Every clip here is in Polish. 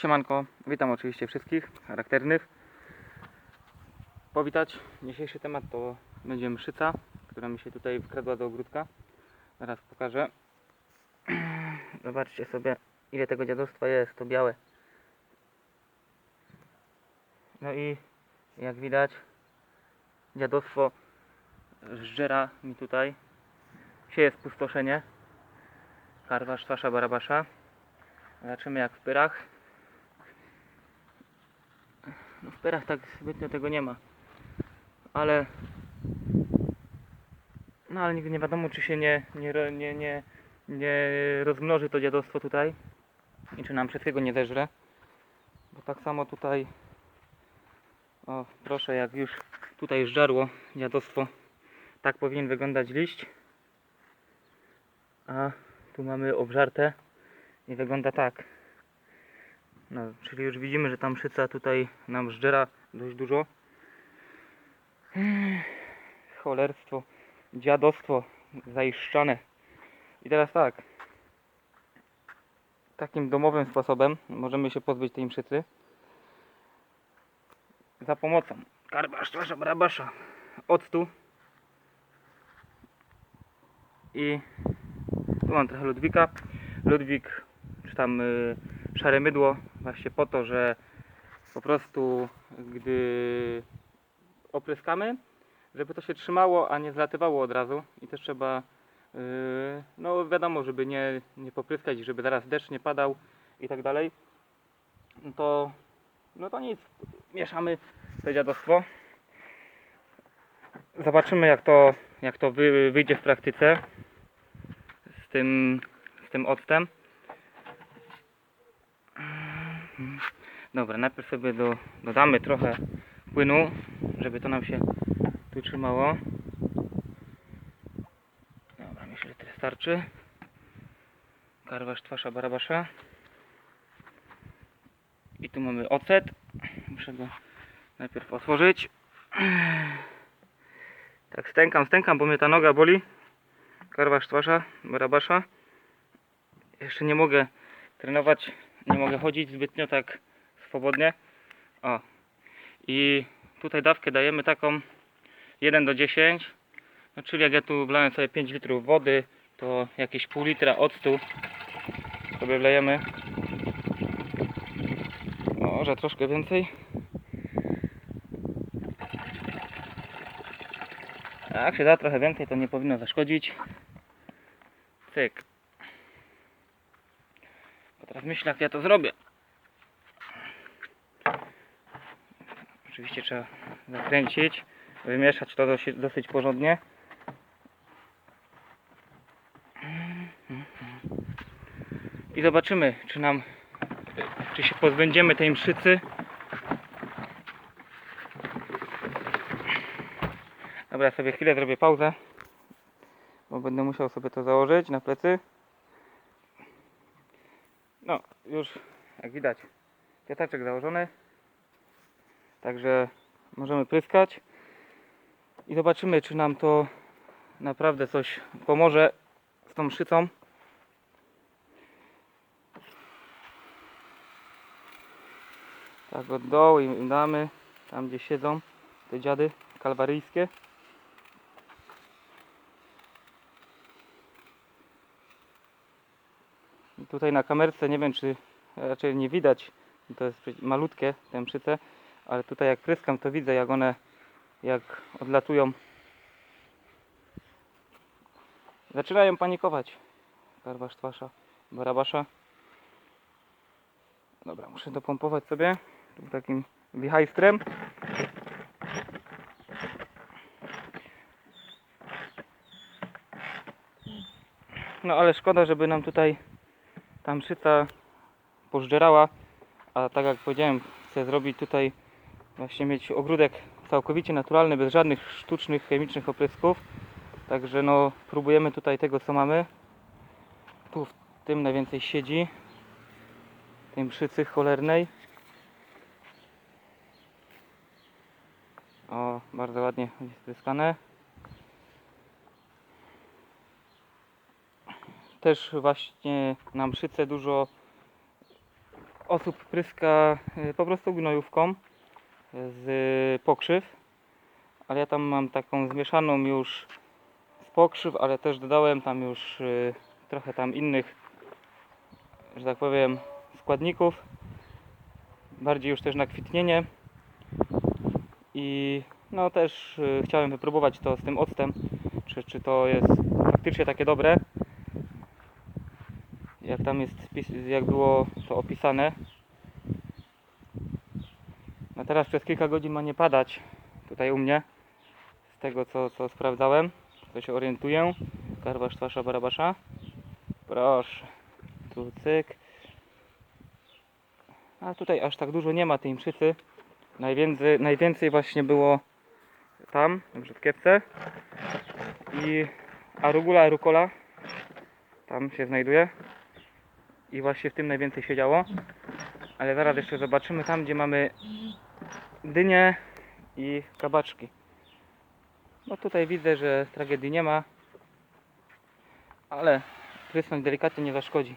Siemanko, witam oczywiście wszystkich charakternych. Powitać. Dzisiejszy temat to będzie mszyca, która mi się tutaj wkradła do ogródka. Zaraz pokażę. Zobaczcie sobie, ile tego dziadostwa jest, to białe. No i jak widać, dziadostwo żdżera mi tutaj. Sieje spustoszenie. Karwa, szwasza, barabasza. Zobaczymy jak w pyrach. No w pyrach tak zbytnio tego nie ma. Ale no ale nigdy nie wiadomo czy się nie, nie, nie, nie, nie rozmnoży to dziadostwo tutaj i czy nam wszystkiego nie zeżre. Bo tak samo tutaj o proszę jak już tutaj żarło dziadostwo tak powinien wyglądać liść. A tu mamy obżarte i wygląda tak. No, czyli już widzimy, że tam szyca tutaj nam żdżera dość dużo. Cholerstwo, dziadostwo zaiszczane. I teraz tak. Takim domowym sposobem możemy się pozbyć tej mszycy. Za pomocą karba, sztwasza, barabasza, octu i tu mam trochę Ludwika. Ludwik, czy tam y, szare mydło, właśnie po to, że po prostu gdy opryskamy, żeby to się trzymało, a nie zlatywało od razu. I też trzeba, y, no wiadomo, żeby nie, nie popryskać, żeby zaraz deszcz nie padał i tak dalej. No to, no to nic, mieszamy to dziadostwo. Zobaczymy jak to, jak to wy, wyjdzie w praktyce z tym, z tym octem. Dobra, najpierw sobie do, dodamy trochę płynu, żeby to nam się tu trzymało. Dobra, myślę, że tyle starczy. Karwasz, twasza, barabasza. I tu mamy ocet. Muszę go najpierw otworzyć. Tak, stękam, stękam, bo mnie ta noga boli. Karwasz, twasza, barabasza. Jeszcze nie mogę trenować, nie mogę chodzić zbytnio tak swobodnie. O. I tutaj dawkę dajemy taką 1 do 10. No, czyli jak ja tu wlałem sobie 5 litrów wody, to jakieś pół litra octu sobie wlejemy. Może troszkę więcej. Jak się da trochę więcej, to nie powinno zaszkodzić. Cyk. Teraz myślę, jak ja to zrobię. Oczywiście trzeba zakręcić, wymieszać to dosyć, dosyć porządnie. I zobaczymy, czy nam, czy się pozbędziemy tej mszycy. Dobra, sobie chwilę zrobię pauzę, bo będę musiał sobie to założyć na plecy. No, już jak widać, wiatraczek założony. Także możemy pryskać i zobaczymy, czy nam to naprawdę coś pomoże z tą szycą. Tak od dołu im damy, tam gdzie siedzą te dziady kalwaryjskie. Tutaj na kamerce nie wiem, czy raczej nie widać, to jest malutkie te mszyce, ale tutaj jak pryskam to widzę jak one jak odlatują. Zaczynają panikować. Karwasz twasza barabasza. Dobra muszę dopompować sobie takim wichajstrem. No ale szkoda żeby nam tutaj ta mszyca pożdzerała a tak jak powiedziałem chcę zrobić tutaj właśnie mieć ogródek całkowicie naturalny, bez żadnych sztucznych, chemicznych oprysków. Także no próbujemy tutaj tego co mamy. Tu w tym najwięcej siedzi. Tej mszycy cholernej. O, bardzo ładnie jest spryskane. Też właśnie na mszyce dużo osób pryska y, po prostu gnojówką z pokrzyw, ale ja tam mam taką zmieszaną już z pokrzyw, ale też dodałem tam już y, trochę tam innych, że tak powiem, składników. Bardziej już też na kwitnienie. I no też chciałem wypróbować to z tym octem, czy, czy to jest faktycznie takie dobre. Jak tam jest, jak było to opisane. No teraz przez kilka godzin ma nie padać tutaj u mnie. Z tego co, co sprawdzałem, co się orientuję. Karwasz, twasza, barabasza. Proszę. Tu cyk. A tutaj aż tak dużo nie ma tej mszycy. Najwięcej, najwięcej właśnie było tam, w Brzydkiewce. I arugula, rukola tam się znajduje. I właśnie w tym najwięcej się działo. Ale zaraz jeszcze zobaczymy tam, gdzie mamy dynie i kabaczki. No tutaj widzę, że tragedii nie ma. Ale prysnąć delikatnie nie zaszkodzi.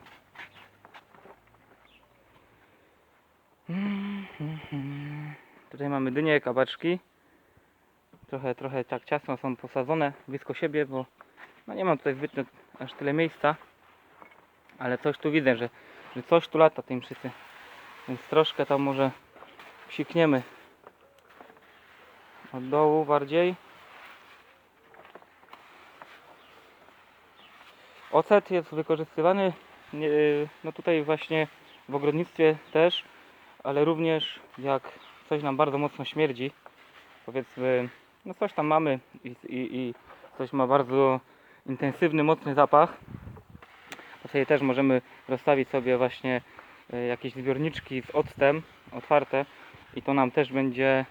Tutaj mamy dynie, kabaczki. Trochę, trochę tak ciasno są posadzone blisko siebie, bo no nie mam tutaj zbytnio aż tyle miejsca. Ale coś tu widzę, że, że coś tu lata tej mszycy. Więc troszkę tam może psikniemy od dołu bardziej. Ocet jest wykorzystywany no tutaj właśnie w ogrodnictwie też, ale również jak coś nam bardzo mocno śmierdzi, powiedzmy, no coś tam mamy i, i, i coś ma bardzo intensywny, mocny zapach, sobie też możemy rozstawić sobie właśnie e, jakieś zbiorniczki z octem otwarte i to nam też będzie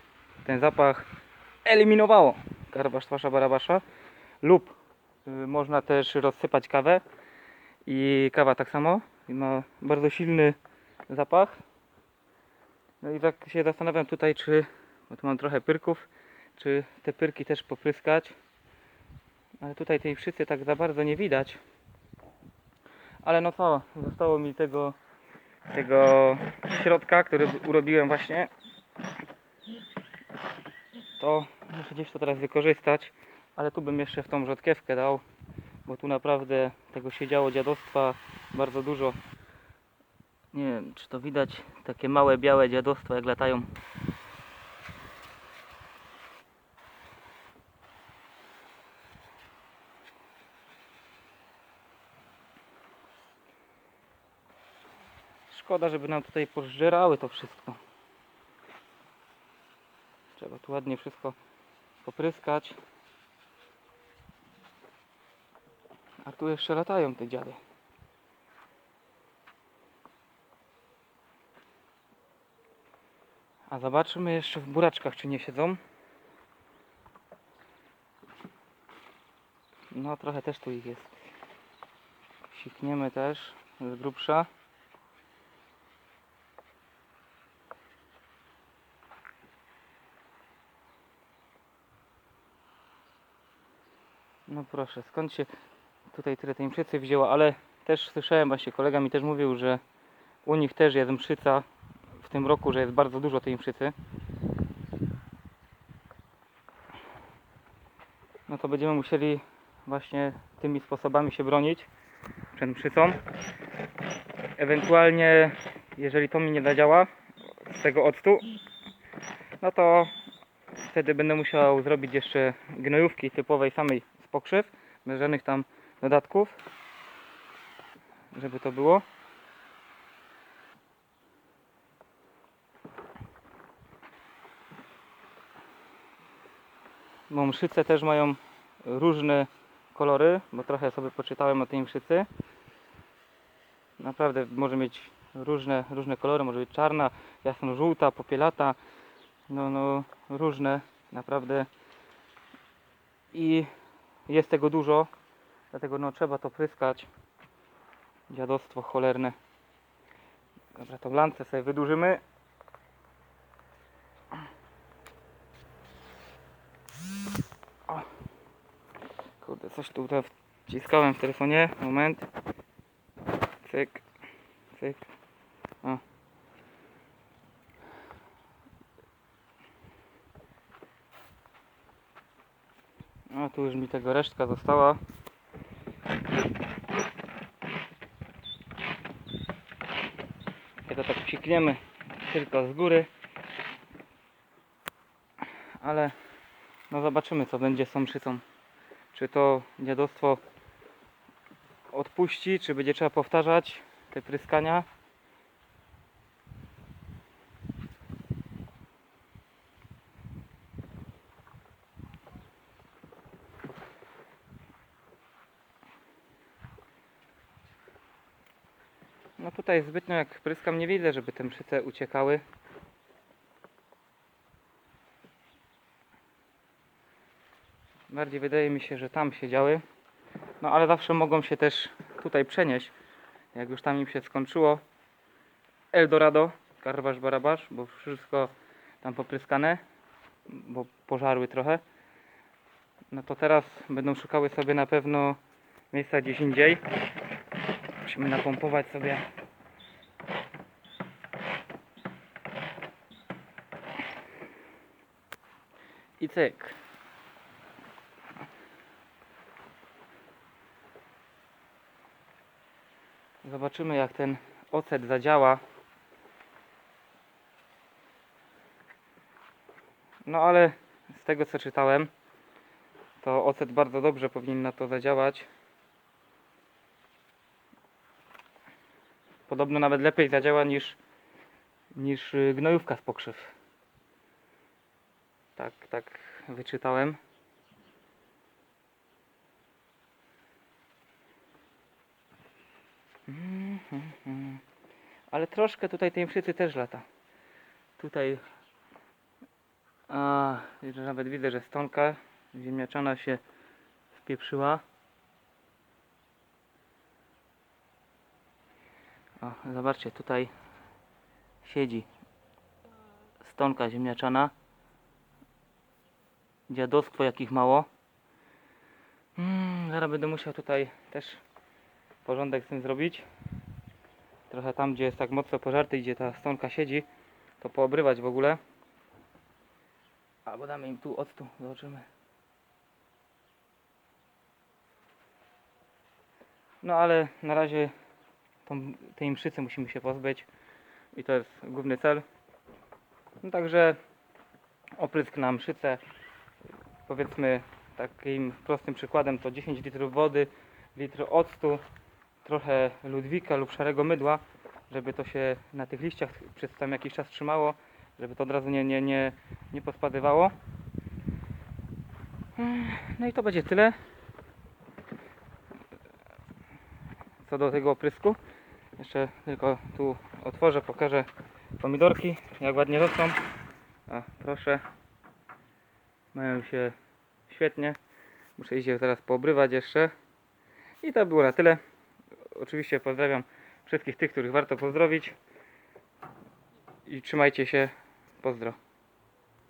ten zapach eliminowało. Karbasz, twasza, barabasza. Lub y, można też rozsypać kawę i kawa tak samo. Ma bardzo silny zapach. No i tak się zastanawiam tutaj, czy, bo tu mam trochę pyrków, czy te pyrki też popryskać. Ale tutaj tej wszyscy tak za bardzo nie widać. Ale no co, zostało mi tego, tego środka, który urobiłem właśnie. To muszę gdzieś to teraz wykorzystać, ale tu bym jeszcze w tą rzodkiewkę dał, bo tu naprawdę tego się działo dziadostwa bardzo dużo. Nie wiem, czy to widać, takie małe białe dziadostwa jak latają. Szkoda, żeby nam tutaj pożerały to wszystko. Trzeba tu ładnie wszystko popryskać. A tu jeszcze latają te dziady. A zobaczymy jeszcze w buraczkach, czy nie siedzą. No trochę też tu ich jest. Sikniemy też z grubsza. No proszę, skąd się tutaj tyle tej mszycy wzięło, ale też słyszałem właśnie, kolega mi też mówił, że u nich też jest mszyca w tym roku, że jest bardzo dużo tej mszycy. No to będziemy musieli właśnie tymi sposobami się bronić przed mszycą. Ewentualnie, jeżeli to mi nie zadziała z tego octu, no to wtedy będę musiał zrobić jeszcze gnojówki typowej samej pokrzyw, bez żadnych tam dodatków, żeby to było. Bo mszyce też mają różne kolory, bo trochę sobie poczytałem o tej mszycy. Naprawdę może mieć różne, różne kolory, może być czarna, jasno-żółta, popielata, no, no różne naprawdę i jest tego dużo, dlatego no trzeba to pryskać. Dziadostwo cholerne. Dobra, to lancę sobie wydłużymy. O. Kurde, coś tu tutaj wciskałem w telefonie. Moment. Cyk. Cyk. O. No tu już mi tego resztka została. I to tak psikniemy tylko z góry. Ale no zobaczymy co będzie z tą. Czy to dziadostwo odpuści, czy będzie trzeba powtarzać te pryskania. No tutaj zbytnio jak pryskam nie widzę, żeby te mszyce uciekały. Bardziej wydaje mi się, że tam siedziały. No ale zawsze mogą się też tutaj przenieść. Jak już tam im się skończyło. Eldorado, karbasz barabasz, bo wszystko tam popryskane, bo pożarły trochę. No to teraz będą szukały sobie na pewno miejsca gdzieś indziej. Musimy napompować sobie. I cyk. Zobaczymy jak ten ocet zadziała. No ale z tego co czytałem, to ocet bardzo dobrze powinien na to zadziałać. Podobno nawet lepiej zadziała niż, niż y, gnojówka z pokrzyw. Tak, tak wyczytałem. Ale troszkę tutaj tej mszycy też lata. Tutaj a, nawet widzę, że stonka ziemniaczana się wpieprzyła. O, zobaczcie, tutaj siedzi stonka ziemniaczana. Dziadostwo jakich mało. Mm, zaraz będę musiał tutaj też porządek z tym zrobić. Trochę tam, gdzie jest tak mocno pożarty, gdzie ta stonka siedzi, to poobrywać w ogóle. Albo damy im tu octu, zobaczymy. No ale na razie tej mszycy musimy się pozbyć i to jest główny cel. No także oprysk na mszycę, powiedzmy takim prostym przykładem to 10 litrów wody, litr octu, trochę ludwika lub szarego mydła, żeby to się na tych liściach przez tam jakiś czas trzymało, żeby to od razu nie, nie, nie, nie pospadywało. No i to będzie tyle. Co do tego oprysku. Jeszcze tylko tu otworzę, pokażę pomidorki, jak ładnie rosną. A, proszę. Mają się świetnie. Muszę iść je teraz poobrywać jeszcze. I to było na tyle. Oczywiście pozdrawiam wszystkich tych, których warto pozdrowić. I trzymajcie się. Pozdro.